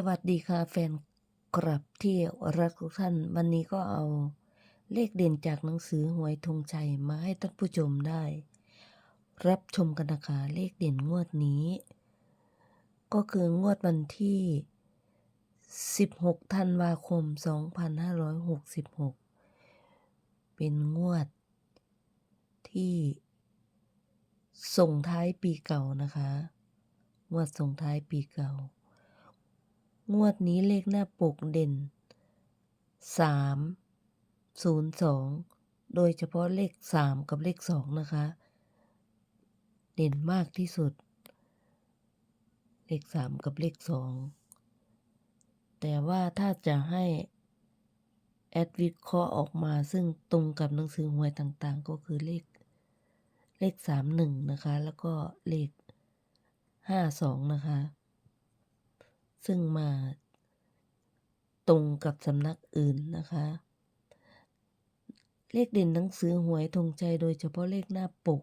สวัสดีค่ะแฟนกลับที่รักทุกท่าน วันนี้ก็เอาเลขเด่นจากหนังสือหวยธงชัยมาให้ท่านผู้ชมได้ รับชมกันนะคะเลขเด่นงวดนี้ ก็คืองวดวันที่ 16 ธันวาคม 2566 เป็นงวดที่ส่งท้ายปีเก่านะคะงวดส่งท้ายปีเก่า งวดนี้เลขหน้าปกเด่นสามศูนย์สองโดยเฉพาะเลขสามกับเลขสองนะคะ เด่นมากที่สุด เลขสามกับเลขสองแต่ว่าถ้าจะให้แอดวิเคราะห์ออกมาซึ่งตรงกับหนังสือหวยต่างๆ ก็คือเลขเลขสามหนึ่งนะคะ แล้วก็เลขห้าสองนะคะ ซึ่งมาตรงกับสำนักอื่นนะคะ เลขเด่นหนังสือหวยธงใจโดยเฉพาะเลขหน้าปก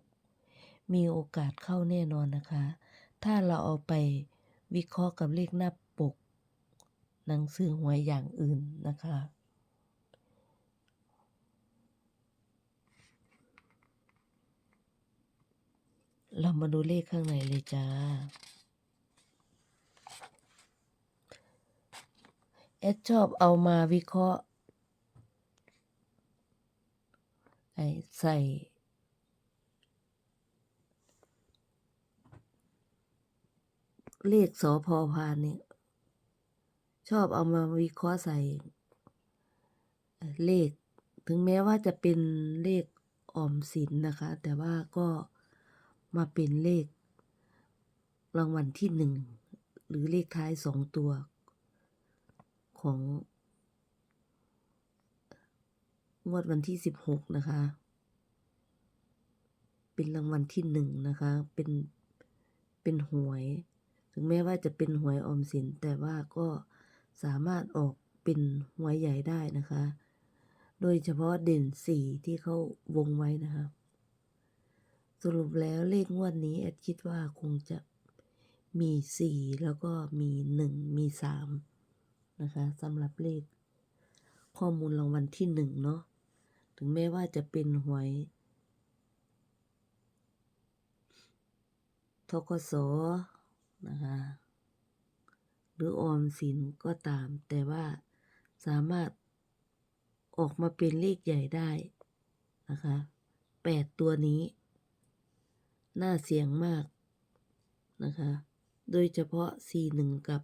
มีโอกาสเข้าแน่นอนนะคะ ถ้าเราเอาไปวิเคราะห์กับเลขหน้าปก หนังสือหวยอย่างอื่นนะคะเรามาดูเลขข้างในเลยจ้า อดชอบเอามาวิเคราะห์ใส่ เลขสอพอพานเนี่ย ชอบเอามาวิเคราะห์ใส่เอ่อเลข ถึงแม้ว่าจะเป็นเลขออมสินนะคะ แต่ว่าก็มาเป็นเลขรางวัลที่หนึ่ง หรือเลขท้ายสองตัว ของงวดวันที่สิบหกนะคะ เป็นรางวัลที่หนึ่งนะคะ เป็น เป็นหวย ถึงแม้ว่าจะเป็นหวยออมสิน แต่ว่าก็สามารถออกเป็นหวยใหญ่ได้นะคะ โดยเฉพาะเด่นสี่ที่เขาวงไว้นะคะ สรุปแล้วเลขงวดนี้แอดคิดว่าคงจะมีสี่แล้วก็มีหนึ่งมีสาม นะคะสำหรับเลข ข้อมูลรางวัลที่หนึ่งเนาะถึงแม้ว่าจะเป็นหวยทกสนะคะหรือออมสินก็ตาม แต่ว่าสามารถออกมาเป็นเลขใหญ่ได้นะคะแปดตัวนี้ น่าเสี่ยงมากนะคะ โดยเฉพาะ 41 กับ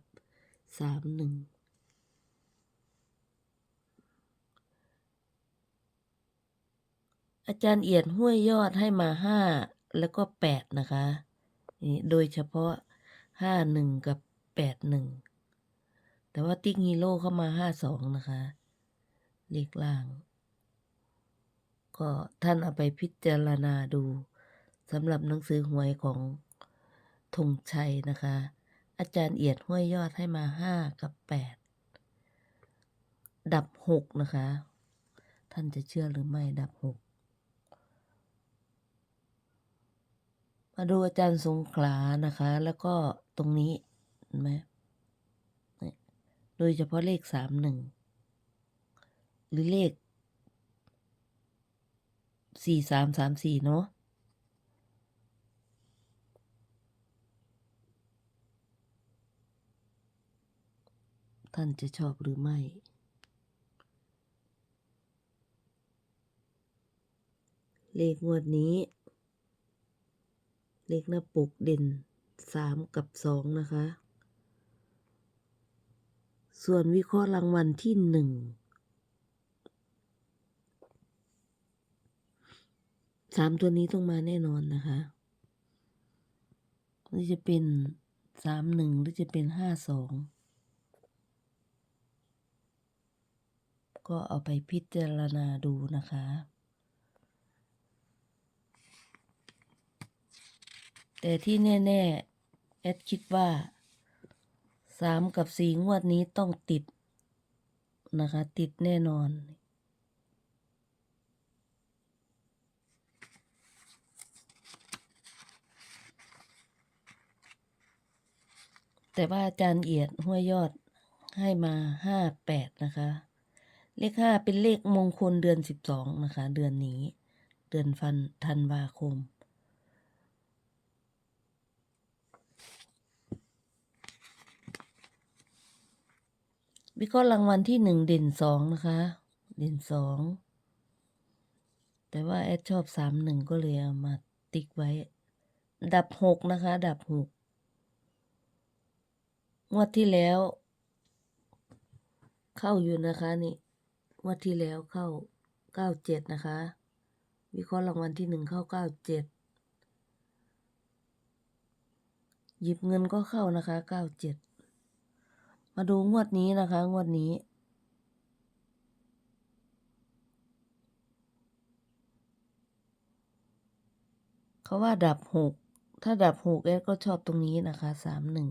31 อาจารย์เอียดห้วยยอดให้มา5แล้วก็8นะคะนี่โดยเฉพาะ51กับ81แต่ว่าติ๊กฮีโร่เข้ามา52นะคะเลขล่าง ก็ท่านเอาไปพิจารณาดูสำหรับหนังสือหวยของธงชัยนะคะ อาจารย์เอียดห้วยยอดให้มาห้ากับแปดดับหกนะคะ ท่านจะเชื่อหรือไม่ดับหก มาดูอาจารย์สงขลานะคะ แล้วก็ตรงนี้เห็นไหมโดยเฉพาะเลขสามหนึ่งหรือเลขสี่สามสามสี่เนาะท่านจะชอบหรือไม่ เลขงวดนี้ เลขหน้าปกเด่นสามกับสองนะคะ ส่วนวิเคราะห์รางวัลที่หนึ่งสามตัวนี้ต้องมาแน่นอนนะคะหรือจะเป็นสามหนึ่งหรือจะเป็นห้าสองก็เอาไปพิจารณาดูนะคะ แต่ที่แน่ๆ แอดคิดว่าสามกับสี่งวดนี้ต้องติดนะคะ ติดแน่นอน แต่ว่าอาจารย์เอียดห้วยยอดให้มาห้าแปดนะคะ เลขห้าเป็นเลขมงคลเดือนสิบสองนะคะ เดือนนี้ เดือนฟันธันวาคม วิเคราะห์รางวัลที่หนึ่งเด่นสองนะคะ เด่นสอง แต่ว่าแอดชอบสามหนึ่งก็เลยเอามาติ๊กไว้ ดับหกนะคะ ดับหกงวดที่แล้ว เข้าอยู่นะคะนี่งวดที่แล้วเข้าเก้าเจ็ดนะคะ วิเคราะห์รางวัลที่หนึ่งเข้าเก้าเจ็ดหยิบเงินก็เข้านะคะเก้าเจ็ด มาดูงวดนี้นะคะ งวดนี้ เขาว่าดับหกถ้าดับหกแอดก็ชอบตรงนี้นะคะสามหนึ่ง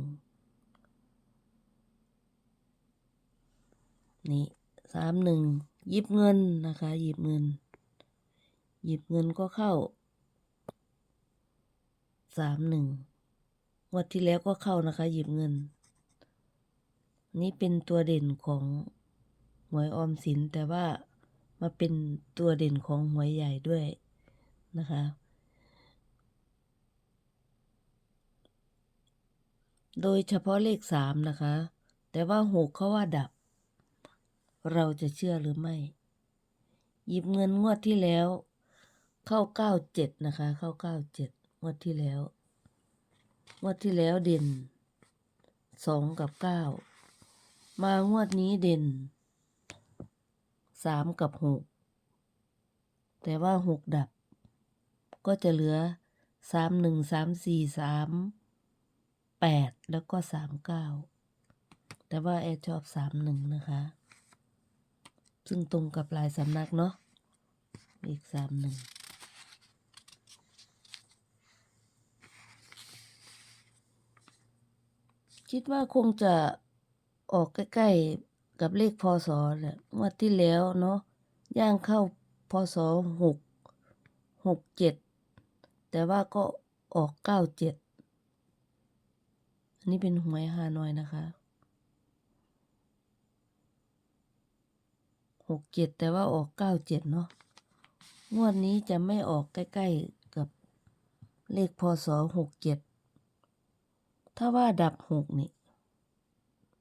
นี่สามหนึ่งหยิบเงินนะคะ หยิบเงิน หยิบเงินก็เข้าสามหนึ่งงวดที่แล้วก็เข้านะคะ หยิบเงิน นี่เป็นตัวเด่นของหวยออมสินแต่ว่ามาเป็นตัวเด่นของหวยใหญ่ด้วยนะคะ โดยเฉพาะเลขสามนะคะ แต่ว่าหกเขาว่าดับ เราจะเชื่อหรือไม่ หยิบเงินงวดที่แล้ว เข้าเก้าเจ็ดนะคะ เข้าเก้าเจ็ดงวดที่แล้ว งวดที่แล้วเด่นสองกับเก้า มางวดนี้เด่นสามกับหกแต่ว่าหกดับ ก็จะเหลือสามหนึ่งสามสี่สามแปดแล้วก็สามเก้าแต่ว่าแอดชอบสามหนึ่งนะคะ ซึ่งตรงกับลายสำนักเนาะอีกสามหนึ่งคิดว่าคงจะ ออกใกล้ๆกับเลขพศแหละงวดที่แล้วเนาะย่างเข้าพศหกหกเจ็ดแต่ว่าก็ออกเก้าเจ็ดอันนี้เป็นหวยฮานอยนะคะหกเจ็ดแต่ว่าออกเก้าเจ็ดเนาะงวดนี้จะไม่ออกใกล้ๆกับเลขพศหกเจ็ดถ้าว่าดับหกนี่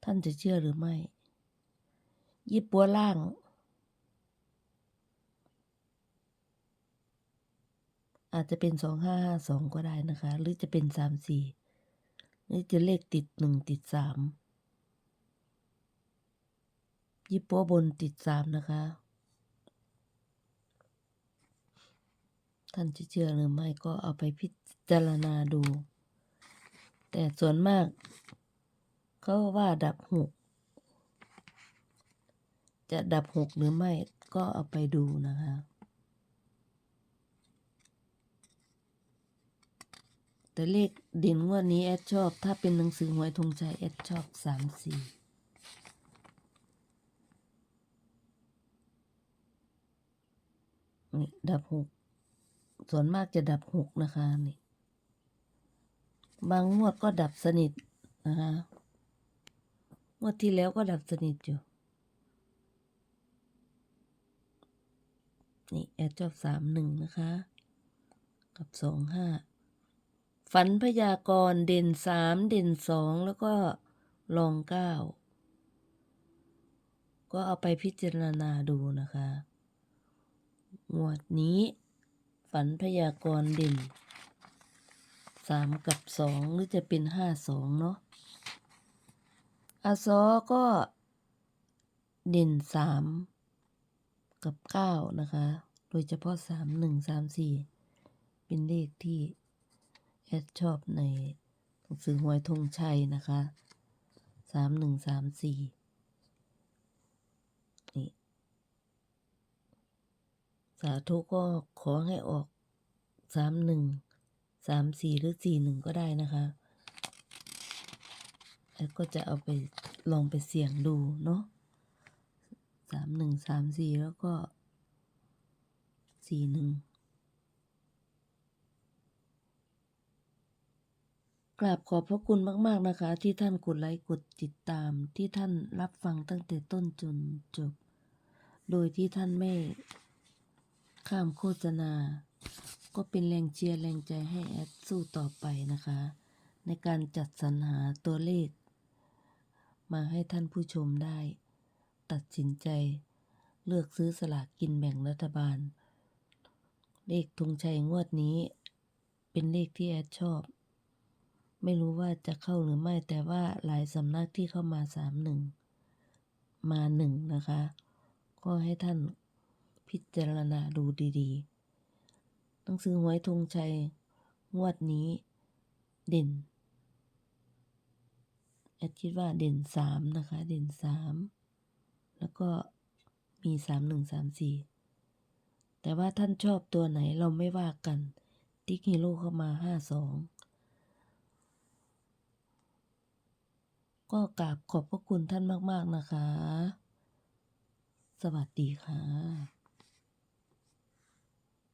ท่านจะเชื่อหรือไม่ยิบปัวล่าง อาจจะเป็นสองห้าห้าสองก็ได้นะคะ หรือจะเป็นสามสี่หรือจะเลขติดหนึ่งติดสามยิบปัวบนติดสามนะคะ ท่านจะเชื่อหรือไม่ก็เอาไปพิจารณาดู แต่ส่วนมาก เขาว่าดับหกจะดับหกหรือไม่ก็เอาไปดูนะคะแต่เลขเด่นงวดนี้แอดชอบ ถ้าเป็นหนังสือหวยธงชัยแอดชอบสามสี่นี่ ดับหก ส่วนมากจะดับหกนะคะ นี่ บางงวดก็ดับสนิทนะคะ งวดที่แล้วก็ดับสนิทอยู่ นี่แอดชอบสามหนึ่งนะคะ กับสองห้าฝันพยากรณ์เด่นสามเด่นสองแล้วก็ลองเก้าก็เอาไปพิจารณาดูนะคะ งวดนี้ ฝันพยากรณ์เด่นสามกับสองหรือจะเป็นห้าสองเนาะ อาซอก็ เด่นสามกับเก้านะคะ โดยเฉพาะสามหนึ่งสามสี่เป็นเลขที่แอดชอบในหนังสือหวยธงชัยนะคะสามหนึ่งสามสี่นี่สาธุก็ขอให้ออกสามหนึ่งสามสี่หรือสี่หนึ่งก็ได้นะคะ แล้วก็จะเอาไปลองไปเสี่ยงดูเนาะสามหนึ่งสามสี่แล้วก็สี่หนึ่งกราบขอบพระคุณมาก ๆ นะคะ ที่ท่านกดไลค์กดติดตามที่ท่านรับฟังตั้งแต่ต้นจนจบ โดยที่ท่านไม่ข้ามโฆษณา ก็เป็นแรงเชียร์แรงใจให้แอดสู้ต่อไปนะคะ ในการจัดสรรหาตัวเลข มาให้ท่านผู้ชมได้ ตัดสินใจ เลือกซื้อสลากกินแบ่งรัฐบาล เลขธงชัยงวดนี้ เป็นเลขที่แอดชอบ ไม่รู้ว่าจะเข้าหรือไม่แต่ว่าหลายสำนักที่เข้ามาสามหนึ่งมาหนึ่งนะคะ ก็ให้ท่านพิจารณาดูดีๆหนังสือหวยธงชัยงวดนี้ เด่น แอดคิดว่าเด่นสามนะคะ เด่นสามแล้วก็มีสามหนึ่งสามสี่แต่ว่าท่านชอบตัวไหนเราไม่ว่ากัน ติ๊กฮีโร่เข้ามาห้าสองก็กราบขอบพระคุณท่านมาก ๆ นะคะ สวัสดีค่ะ